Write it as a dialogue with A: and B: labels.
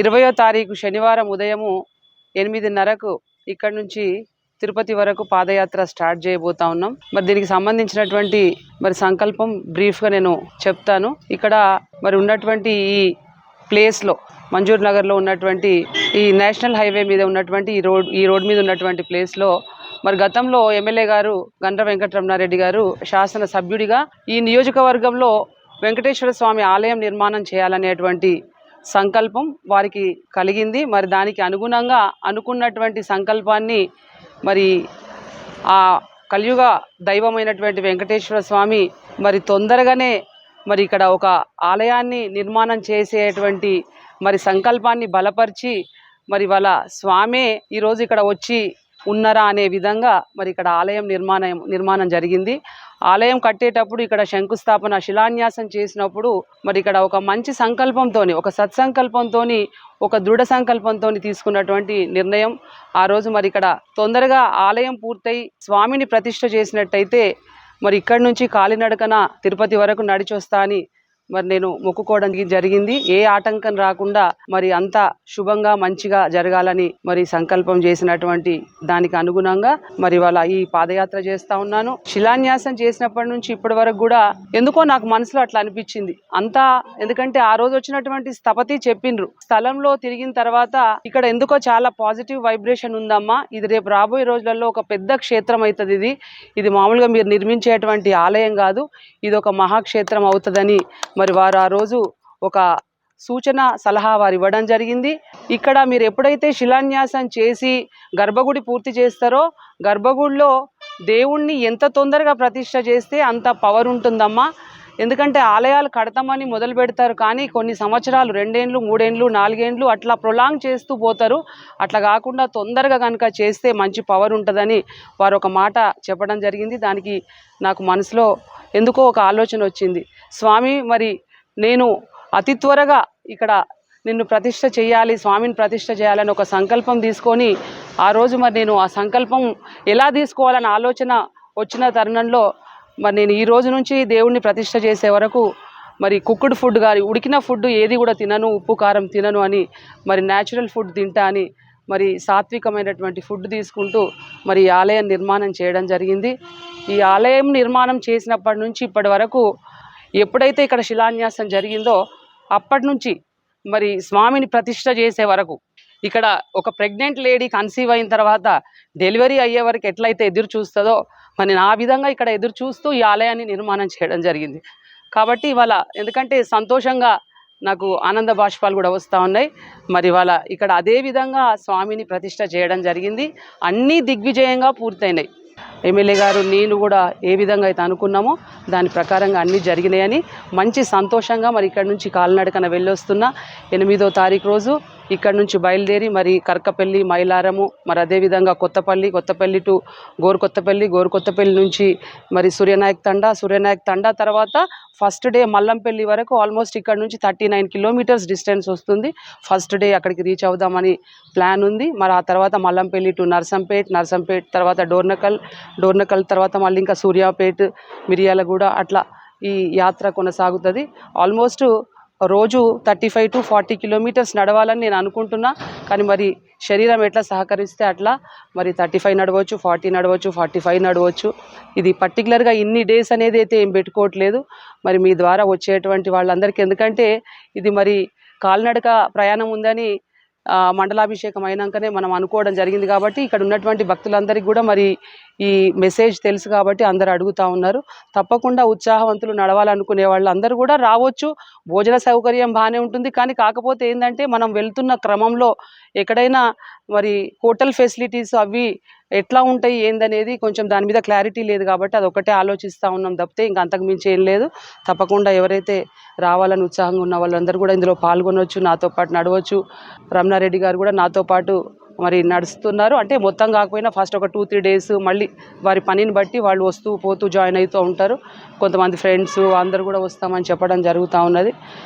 A: ఇరవయో తారీఖు శనివారం ఉదయము ఎనిమిదిన్నరకు ఇక్కడ నుంచి తిరుపతి వరకు పాదయాత్ర స్టార్ట్ చేయబోతా ఉన్నాం. మరి దీనికి సంబంధించినటువంటి మరి సంకల్పం బ్రీఫ్గా నేను చెప్తాను. ఇక్కడ మరి ఉన్నటువంటి ఈ ప్లేస్లో మంజూర్ నగర్లో ఉన్నటువంటి ఈ నేషనల్ హైవే మీద ఉన్నటువంటి ఈ రోడ్ ఈ రోడ్ మీద ఉన్నటువంటి ప్లేస్లో మరి గతంలో ఎమ్మెల్యే గారు గండ్ర వెంకటరమణారెడ్డి గారు శాసన సభ్యుడిగా ఈ నియోజకవర్గంలో వెంకటేశ్వర స్వామి ఆలయం నిర్మాణం చేయాలనేటువంటి సంకల్పం వారికి కలిగింది. మరి దానికి అనుగుణంగా అనుకున్నటువంటి సంకల్పాన్ని మరి ఆ కలియుగ దైవమైనటువంటి వెంకటేశ్వర స్వామి మరి తొందరగానే మరి ఇక్కడ ఒక ఆలయాన్ని నిర్మాణం చేసేటువంటి మరి సంకల్పాన్ని బలపరిచి మరి వాళ్ళ స్వామే ఈరోజు ఇక్కడ వచ్చి ఉన్నరా అనే విధంగా మరి ఇక్కడ ఆలయం నిర్మాణం నిర్మాణం జరిగింది. ఆలయం కట్టేటప్పుడు ఇక్కడ శంకుస్థాపన శిలాన్యాసం చేసినప్పుడు మరి ఇక్కడ ఒక మంచి సంకల్పంతో ఒక సత్సంకల్పంతో ఒక దృఢ సంకల్పంతో తీసుకున్నటువంటి నిర్ణయం. ఆ రోజు మరి ఇక్కడ తొందరగా ఆలయం పూర్తయి స్వామిని ప్రతిష్ట చేసినట్టయితే మరి ఇక్కడి నుంచి కాలినడకన తిరుపతి వరకు నడిచొస్తా అని మరి నేను మొక్కుకోవడానికి జరిగింది. ఏ ఆటంకం రాకుండా మరి అంతా శుభంగా మంచిగా జరగాలని మరి సంకల్పం చేసినటువంటి దానికి అనుగుణంగా మరి వాళ్ళ ఈ పాదయాత్ర చేస్తా ఉన్నాను. శిలాన్యాసం చేసినప్పటి నుంచి ఇప్పటి వరకు కూడా ఎందుకో నాకు మనసులో అట్లా అనిపించింది. అంతా ఎందుకంటే ఆ రోజు వచ్చినటువంటి స్థపతి చెప్పిండ్రు. స్థలంలో తిరిగిన తర్వాత ఇక్కడ ఎందుకో చాలా పాజిటివ్ వైబ్రేషన్ ఉందమ్మా. ఇది రేపు రాబోయే రోజులలో ఒక పెద్ద క్షేత్రం అవుతుంది ఇది. ఇది మామూలుగా మీరు నిర్మించేటువంటి ఆలయం కాదు. ఇది ఒక మహాక్షేత్రం అవుతుందని మరి వారు ఆ రోజు ఒక సూచన సలహా వారు ఇవ్వడం జరిగింది. ఇక్కడ మీరు ఎప్పుడైతే శిలాన్యాసం చేసి గర్భగుడి పూర్తి చేస్తారో గర్భగుడిలో దేవుణ్ణి ఎంత తొందరగా ప్రతిష్ట చేస్తే అంత పవర్ ఉంటుందమ్మా. ఎందుకంటే ఆలయాలు కడతామని మొదలు పెడతారు కానీ కొన్ని సంవత్సరాలు రెండేండ్లు మూడేండ్లు నాలుగేండ్లు అట్లా ప్రొలాంగ్ చేస్తూ పోతారు. అట్లా కాకుండా తొందరగా కనుక చేస్తే మంచి పవర్ ఉంటుందని వారు ఒక మాట చెప్పడం జరిగింది. దానికి నాకు మనసులో ఎందుకో ఒక ఆలోచన వచ్చింది. స్వామి మరి నేను అతి త్వరగా ఇక్కడ నిన్ను ప్రతిష్ట చేయాలి స్వామిని ప్రతిష్ట చేయాలని ఒక సంకల్పం తీసుకొని ఆ రోజు మరి నేను ఆ సంకల్పం ఎలా తీసుకోవాలని ఆలోచన వచ్చిన తరుణంలో మరి నేను ఈ రోజు నుంచి దేవుణ్ణి ప్రతిష్ట చేసే వరకు మరి కుక్కుడ్ ఫుడ్ కానీ ఉడికిన ఫుడ్ ఏది కూడా తినను ఉప్పు కారం తినను అని మరి న్యాచురల్ ఫుడ్ తింటా అని మరి సాత్వికమైనటువంటి ఫుడ్ తీసుకుంటూ మరి ఈ ఆలయం నిర్మాణం చేయడం జరిగింది. ఈ ఆలయం నిర్మాణం చేసినప్పటి నుంచి ఇప్పటి వరకు ఎప్పుడైతే ఇక్కడ శిలాన్యాసం జరిగిందో అప్పటి నుంచి మరి స్వామిని ప్రతిష్ట చేసే వరకు ఇక్కడ ఒక ప్రెగ్నెంట్ లేడీ కన్సీవ్ అయిన తర్వాత డెలివరీ అయ్యే వరకు ఎట్లయితే ఎదురు చూస్తుందో మరి నా ఆ విధంగా ఇక్కడ ఎదురు చూస్తూ ఈ ఆలయాన్ని నిర్మాణం చేయడం జరిగింది. కాబట్టి ఇవాళ ఎందుకంటే సంతోషంగా నాకు ఆనంద బాష్పాలు కూడా వస్తూ ఉన్నాయి. మరి ఇవాళ ఇక్కడ అదే విధంగా స్వామిని ప్రతిష్ట చేయడం జరిగింది. అన్నీ దిగ్విజయంగా పూర్తయినాయి. ఎమ్మెల్యే గారు నేను కూడా ఏ విధంగా అయితే అనుకున్నామో దాని ప్రకారంగా అన్నీ జరిగినాయని మంచి సంతోషంగా మరి ఇక్కడ నుంచి కాలినడకన వెళ్ళొస్తున్నా ఎనిమిదో తారీఖు రోజు ఇక్కడ నుంచి బయలుదేరి మరి కర్కపల్లి మైలారము మరి అదేవిధంగా కొత్తపల్లి కొత్తపల్లి టు గోరుకొత్తపల్లి గోరుకొత్తపల్లి నుంచి మరి సూర్యనాయక్ తండా సూర్యనాయక్ తండా తర్వాత ఫస్ట్ డే మల్లంపల్లి వరకు ఆల్మోస్ట్ ఇక్కడ నుంచి థర్టీ నైన్ కిలోమీటర్స్ డిస్టెన్స్ వస్తుంది. ఫస్ట్ డే అక్కడికి రీచ్ అవుదామని ప్లాన్ ఉంది. మరి ఆ తర్వాత మల్లంపల్లి టు నర్సంపేట్ నర్సంపేట్ తర్వాత డోర్నకల్ డోర్నకల్ తర్వాత మళ్ళీ ఇంకా సూర్యాపేట్ మిరియాలగూడ అట్లా ఈ యాత్ర కొనసాగుతుంది. ఆల్మోస్ట్ రోజు thirty five to forty kilometres నడవాలని నేను అనుకుంటున్నా. కానీ మరి శరీరం ఎట్లా సహకరిస్తే అట్లా? మరి థర్టీ ఫైవ్ నడవచ్చు ఫార్టీ నడవచ్చు ఫార్టీ ఫైవ్ నడవచ్చు. ఇది పర్టికులర్గా ఇన్ని డేస్ అనేది అయితే ఏం పెట్టుకోవట్లేదు. మరి మీ ద్వారా వచ్చేటువంటి వాళ్ళందరికీ ఎందుకంటే ఇది మరి కాలినడక ప్రయాణం ఉందని మండలాభిషేకం అయినాకనే మనం అనుకోవడం జరిగింది కాబట్టి ఇక్కడ ఉన్నటువంటి భక్తులందరికీ కూడా మరి ఈ మెసేజ్ తెలుసు కాబట్టి అందరు అడుగుతా ఉన్నారు. తప్పకుండా ఉత్సాహవంతులు నడవాలనుకునే వాళ్ళు అందరూ కూడా రావచ్చు. భోజన సౌకర్యం బాగానే ఉంటుంది. కానీ కాకపోతే ఏంటంటే మనం వెళ్తున్న క్రమంలో ఎక్కడైనా మరి హోటల్ ఫెసిలిటీస్ అవి ఎట్లా ఉంటాయి ఏందనేది కొంచెం దాని మీద క్లారిటీ లేదు కాబట్టి అది ఒకటే ఆలోచిస్తూ ఉన్నాం తప్పితే ఇంకా అంతకుమించి ఏం లేదు. తప్పకుండా ఎవరైతే రావాలని ఉత్సాహంగా ఉన్న వాళ్ళందరూ కూడా ఇందులో పాల్గొనవచ్చు నాతో పాటు నడవచ్చు. రమణారెడ్డి గారు కూడా నాతో పాటు మరి నడుస్తున్నారు. అంటే మొత్తం కాకపోయినా ఫస్ట్ ఒక టూ త్రీ డేస్ మళ్ళీ వారి పనిని బట్టి వాళ్ళు వస్తూ పోతూ జాయిన్ అవుతూ ఉంటారు. కొంతమంది ఫ్రెండ్స్ అందరు కూడా వస్తామని చెప్పడం జరుగుతూ ఉన్నది.